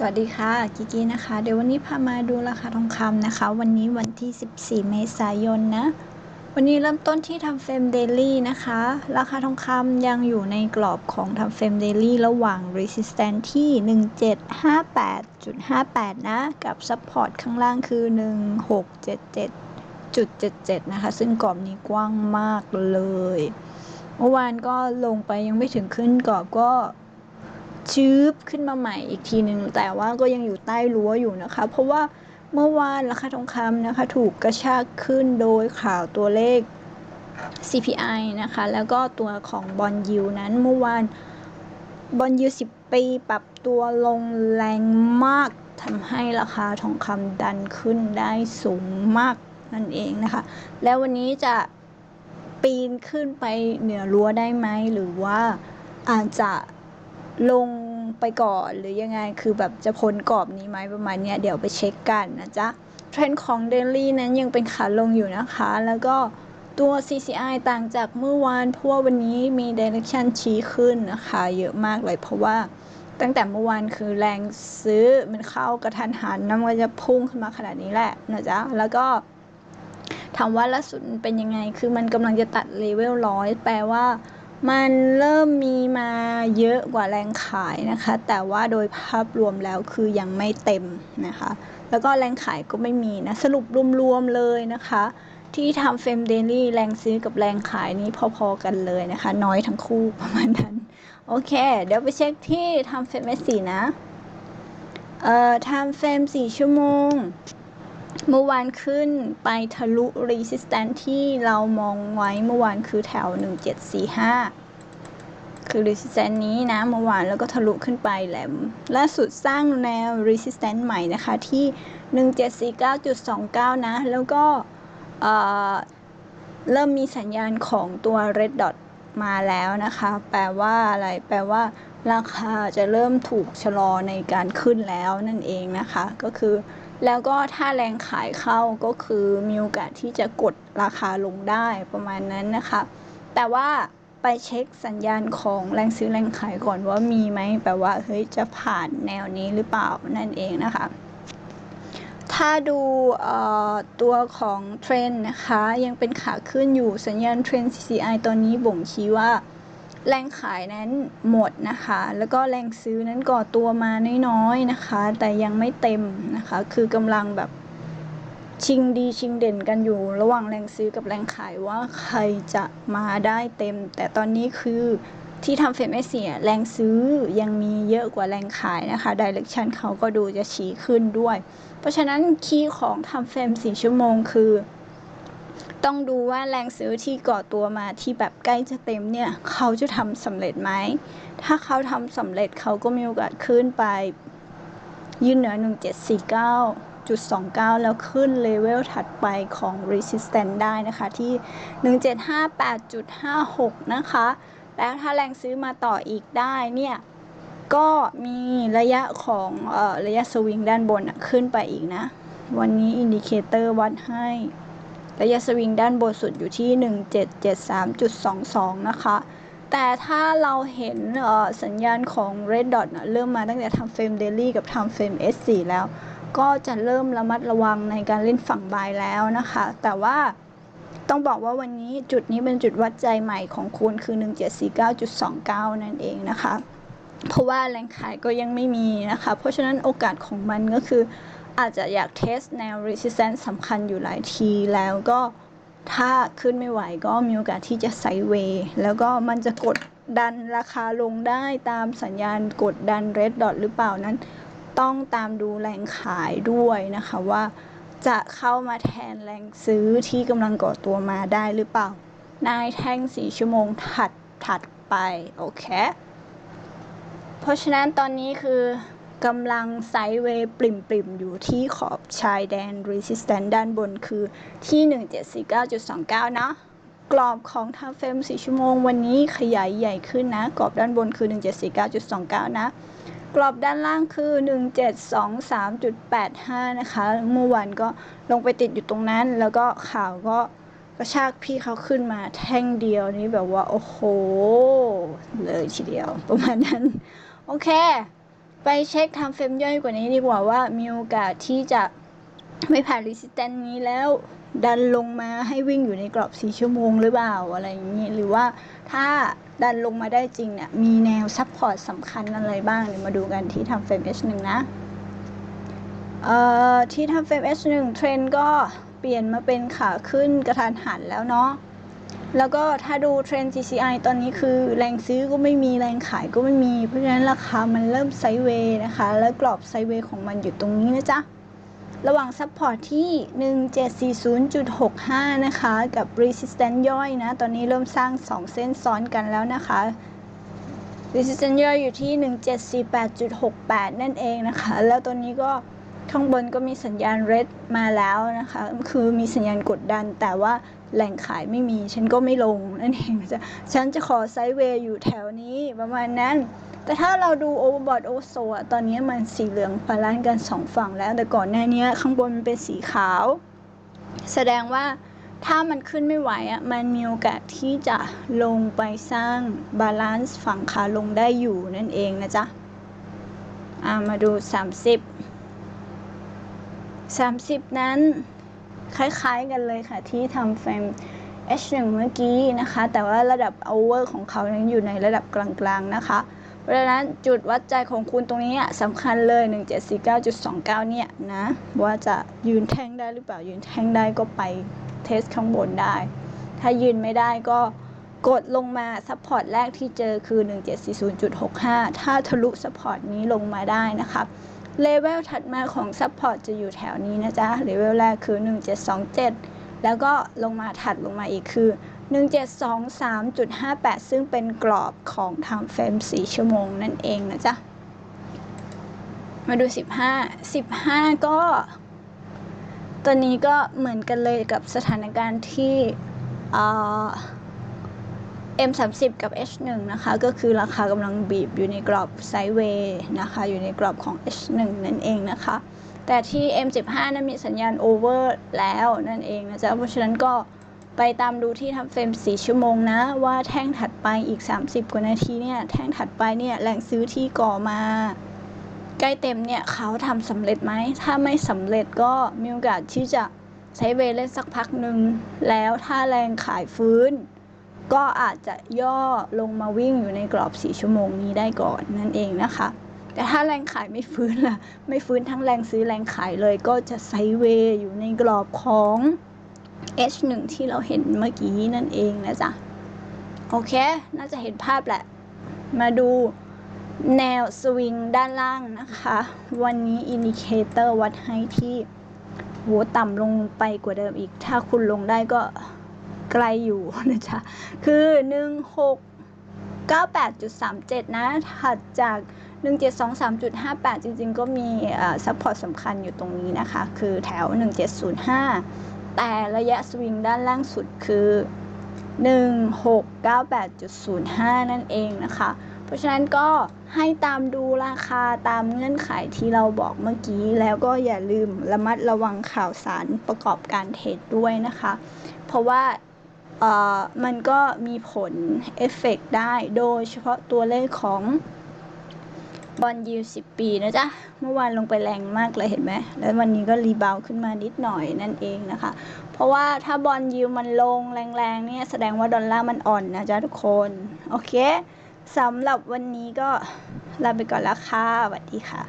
สวัสดีค่ะกิกกี้นะคะ เดี๋ยววันนี้พามาดูราคาทองคำนะคะ วันนี้วันที่ 14 เมษายนนะ วันนี้เริ่มต้นที่ทำเฟรมเดลี่นะคะ ราคาทองคำยังอยู่ในกรอบของทำเฟรมเดลี่ระหว่าง resistance ที่ 1758.58 นะ กับ support ข้างล่างคือ 1677.77 นะคะ ซึ่งกรอบนี้กว้างมากเลย เมื่อวานก็ลงไปยังไม่ถึงขึ้นกรอบก็ ชื้บขึ้นมาใหม่อีกทีหนึ่งแต่ว่าก็ยังอยู่ใต้รั้วอยู่นะคะ เพราะว่าเมื่อวานราคาทองคำนะคะ ถูกกระชากขึ้นโดยข่าวตัวเลข CPI นะคะ แล้วก็ตัวของบอลยูนั้นเมื่อวานบอลยู10ปีปรับตัวลงแรงมากทำให้ราคาทองคำดันขึ้นได้สูงมากนั่นเองนะคะ แล้ววันนี้จะปีนขึ้นไปเหนือรั้วได้ไหมหรือว่าอาจจะ ลงไปก่อนหรือยังไงคือแบบจะพ้นกรอบนี้ไหมประมาณเนี้ยเดี๋ยวไปเช็คกันนะจ๊ะเทรนด์ของเดลี่นั้นยังเป็นขาลงอยู่นะคะ แล้วก็ตัว CCI ต่างจากเมื่อวานเพราะว่าวันนี้มี direction ชี้ขึ้นนะคะ เยอะมากเลยเพราะว่าตั้งแต่เมื่อวานคือแรงซื้อมันเข้ากระทันหันน้ำก็จะพุ่งขึ้นมาขนาดนี้แหละนะจ๊ะ แล้วก็ถามว่าล่าสุดเป็นยังไง คือมันกำลังจะตัดเลเวลร้อยแปลว่า มันเริ่มมีมาเยอะกว่าแรงขายนะคะ แต่ว่าโดยภาพรวมแล้วคือยังไม่เต็มนะคะ แล้วก็แรงขายก็ไม่มีนะ สรุปรวมๆเลยนะคะ ที่ทำเฟมเดลี่แรงซื้อกับแรงขายนี้พอๆกันเลยนะคะ น้อยทั้งคู่ประมาณนั้น โอเค เดี๋ยวไปเช็คที่ทำเฟรม S4 นะ เอ่อทำเฟรม4ชั่วโมง เมื่อวานขึ้นไปทะลุ resistance ที่เรามองไว้เมื่อวานคือแถว 1745 คือ resistance นี้นะเมื่อวานแล้วก็ทะลุขึ้นไปแหลมล่าสุดสร้างแนว resistance ใหม่นะคะที่ 1749.29 นะ แล้วก็เอ่อเริ่มมีสัญญาณของตัว red dot มาแล้วนะคะ แปลว่าอะไร แปลว่า ราคาจะเริ่มถูกชะลอในการขึ้นแล้วนั่นเองนะคะ ก็คือ แล้วก็ถ้าแรงขายเข้าก็คือมีโอกาสที่จะกดราคาลงได้ประมาณนั้นนะคะ แต่ว่าไปเช็คสัญญาณของแรงซื้อแรงขายก่อนว่ามีไหมแปลว่าเฮ้ยจะผ่านแนวนี้หรือเปล่านั่นเองนะคะ ถ้าดูตัวของเทรนนะคะ ยังเป็นขาขึ้นอยู่สัญญาณเทรน CCI ตอนนี้บ่งชี้ว่า แรงขายนั้นหมดนะคะ แล้วก็แรงซื้อนั้นก่อตัวมาน้อยๆนะคะ แต่ยังไม่เต็มนะคะ คือกำลังแบบชิงดีชิงเด่นกันอยู่ ระหว่างแรงซื้อกับแรงขายว่าใครจะมาได้เต็ม แต่ตอนนี้คือที่ทำเฟรมไอเสียแรงซื้อยังมีเยอะกว่าแรงขายนะคะดิเรกชันเขาก็ดูจะชี้ขึ้นด้วย เพราะฉะนั้นคีย์ของทำเฟรม4ชั่วโมงคือ ต้องดูว่าแรงซื้อที่ก่อตัวมาที่แบบใกล้จะเต็มเนี่ย เขาจะทำสำเร็จไหม ถ้าเขาทำสำเร็จเขาก็มีโอกาสขึ้นไป ยืนเหนือ 1749.29 แล้วขึ้นเลเวลถัดไปของ resistance ได้นะคะ ที่ 1758.56 นะคะ แล้วถ้าแรงซื้อมาต่ออีกได้เนี่ยก็มีระยะของออระยะสวิงด้านบนขึ้นไปอีกนะ วันนี้อินดิเคเตอร์วัดให้ ระยะสวิงด้านบนสุดอยู่ที่ 1773.22 นะคะ แต่ถ้าเราเห็นสัญญาณของ Red Dot นะเริ่มมาตั้งแต่ทำเฟรม Daily กับทำเฟรม S4 แล้ว ก็จะเริ่มระมัดระวังในการเล่นฝั่งบายแล้วนะคะ แต่ว่าต้องบอกว่าวันนี้จุดนี้เป็นจุดวัดใจใหม่ของคุณคือ 1749.29 นั่นเองนะคะ เพราะว่าแรงขายก็ยังไม่มีนะคะ เพราะฉะนั้นโอกาสของมันก็คือ อาจจะอยากเทสแนว resistance สำคัญอยู่หลายทีแล้วก็ถ้าขึ้นไม่ไหวก็มีโอกาสที่จะไซเวย์แล้วก็มันจะกดดันราคาลงได้ตามสัญญาณกดดัน red dot หรือเปล่านั้น ต้องตามดูแรงขายด้วยนะคะว่าจะเข้ามาแทนแรงซื้อที่กำลังก่อตัวมาได้หรือเปล่า นายแท่ง4ชั่วโมงถัดถัดไป โอเค เพราะฉะนั้นตอนนี้คือ กำลังไซด์เวย์ปริมปริมอยู่ที่ขอบชายแดน resistance ด้านบนคือที่ 1749.29 เนาะกรอบของทาเฟรม4ชั่วโมงวันนี้ขยายใหญ่ขึ้นนะ กรอบด้านบนคือ 1749.29 นะ กรอบด้านล่างคือ 1723.85 นะคะ เมื่อวานก็ลงไปติดอยู่ตรงนั้น แล้วก็ข่าวก็กระชากพี่เขาขึ้นมาแท่งเดียวนี้แบบว่า โอ้โห เลยทีเดียว ประมาณนั้น โอเค ไปเช็คทำเฟรมย่อยกว่านี้ดีกว่าว่ามีโอกาสที่จะไม่ผ่าน resistance นี้แล้ว ดันลงมาให้วิ่งอยู่ในกรอบ4ชั่วโมงหรือเปล่าอะไรอย่างนี้หรือว่าถ้าดันลงมาได้จริงเนี่ยมีแนวซับพอร์ตสำคัญอะไรบ้างเดี๋ยวมาดูกันที่ทำเฟรม H1 นะเอ่อที่ทำเฟรม H1 เทรนก็เปลี่ยนมาเป็นขาขึ้นกระทันหันแล้วเนาะ แล้วก็ถ้าดูเทรนด์ CCI ตอนนี้คือแรงซื้อก็ไม่มีแรงขายก็ไม่มี เพราะฉะนั้นราคามันเริ่มไซด์เวย์นะคะ แล้วกรอบไซด์เวย์ของมันอยู่ตรงนี้นะจ๊ะ ระหว่างซัพพอร์ตที่ 1740.65 นะคะ กับ resistance ย่อยนะ ตอนนี้เริ่มสร้าง 2 เส้นซ้อนกันแล้วนะคะ resistance ย่อยอยู่ที่ 1748.68 นั่นเองนะคะ แล้วตัวนี้ก็ข้างบนก็มีสัญญาณ red มาแล้วนะคะ คือมีสัญญาณกดดันแต่ว่า แหล่งขายไม่มี ฉันก็ไม่ลงนั่นเองนะจ๊ะฉันจะขอไซด์เวย์อยู่แถวนี้ประมาณนั้น แต่ถ้าเราดู overbought overso อะตอนนี้มันสีเหลืองบาลานซ์กันสองฝั่งแล้ว แต่ก่อนหน้านี้ข้างบนมันเป็นสีขาว แสดงว่าถ้ามันขึ้นไม่ไหวอะมันมีโอกาสที่จะลงไปสร้างบาลานซ์ฝั่งขาลงได้อยู่นั่นเองนะจ๊ะามาดู 30 30 นั้น คล้ายๆกันเลยค่ะที่ทำเฟรม H1 เมื่อกี้นะคะ แต่ว่าระดับ over ของเขานั้นอยู่ในระดับกลางๆนะคะ เพราะฉะนั้นจุดวัดใจของคุณตรงนี้สำคัญเลย 1749.29 เนี่ยนะ ว่าจะยืนแท่งได้หรือเปล่ายืนแท่งได้ก็ไปเทสข้างบนได้ ถ้ายืนไม่ได้ก็กดลงมาซัพพอร์ตแรกที่เจอคือ 1740.65 ถ้าทะลุซัพพอร์ตนี้ลงมาได้นะคะ เลเวลถัดมาของซัพพอร์ตจะอยู่แถวนี้นะจ๊ะ เลเวลแรกคือ 1727 แล้วก็ลงมาถัดลงมาอีกคือ 1723.58 ซึ่งเป็นกรอบของทำเฟรม4 ชั่วโมงนั่นเองนะจ๊ะ มาดู 15 15 ก็ตัวนี้ก็เหมือนกันเลยกับสถานการณ์ที่อ่อ M30 กับ H1 นะคะก็คือราคากำลังบีบอยู่ในกรอบไซด์เวย์นะคะอยู่ในกรอบของ H1 นั่นเองนะคะ แต่ที่ M15 นั้นมีสัญญาณโอเวอร์แล้วนั่นเองนะจ๊ะเพราะฉะนั้นก็ไปตามดูที่ทำเฟรม 4 ชั่วโมงนะ ว่าแท่งถัดไปอีก 30 กว่านาทีเนี่ยแท่งถัดไปเนี่ยแรงซื้อที่ก่อมาใกล้เต็มเนี่ยเขาทำสำเร็จไหม ถ้าไม่สำเร็จก็มีโอกาสที่จะใช้เวเล่นสักพักหนึ่งแล้วถ้าแรงขายฟื้น ก็อาจจะย่อลงมาวิ่งอยู่ในกรอบ 4 ชั่วโมงนี้ได้ก่อนนั่นเองนะคะ แต่ถ้าแรงขายไม่ฟื้นล่ะ ไม่ฟื้นทั้งแรงซื้อแรงขายเลยก็จะไซเวย์อยู่ในกรอบของ H1 ที่เราเห็นเมื่อกี้นั่นเองนะจ๊ะ โอเค น่าจะเห็นภาพแหละ มาดูแนวสวิงด้านล่างนะคะ วันนี้อินดิเคเตอร์วัดให้ที่โหต่ำลงไปกว่าเดิมอีก ถ้าคุณลงได้ก็ ไกลอยู่นะจ๊ะ คือ 1698.37 นะ ถัดจาก 1723.58 จริง ๆ ก็มีซัพพอร์ตสำคัญอยู่ตรงนี้นะคะ คือแถว 1705 แต่ระยะสวิงด้านล่างสุดคือ 1698.05 นั่นเองนะคะ เพราะฉะนั้นก็ให้ตามดูราคาตามเงื่อนไขที่เราบอกเมื่อกี้ แล้วก็อย่าลืมระมัดระวังข่าวสารประกอบการเทรดด้วยนะคะ เพราะว่า มันก็มีผลเอฟเฟกได้โดยเฉพาะตัวเลขของบอลยู10ปีนะจ๊ะ เมื่อวานลงไปแรงมากเลยเห็นไหม แล้ววันนี้ก็รีบาวขึ้นมานิดหน่อยนั่นเองนะคะ เพราะว่าถ้าบอลยูมันลงแรงๆเนี่ยแสดงว่าดอลลาร์มันอ่อนนะจ๊ะทุกคน โอเคสำหรับวันนี้ก็ลาไปก่อนล้วค่ะสวัสดีค่ะ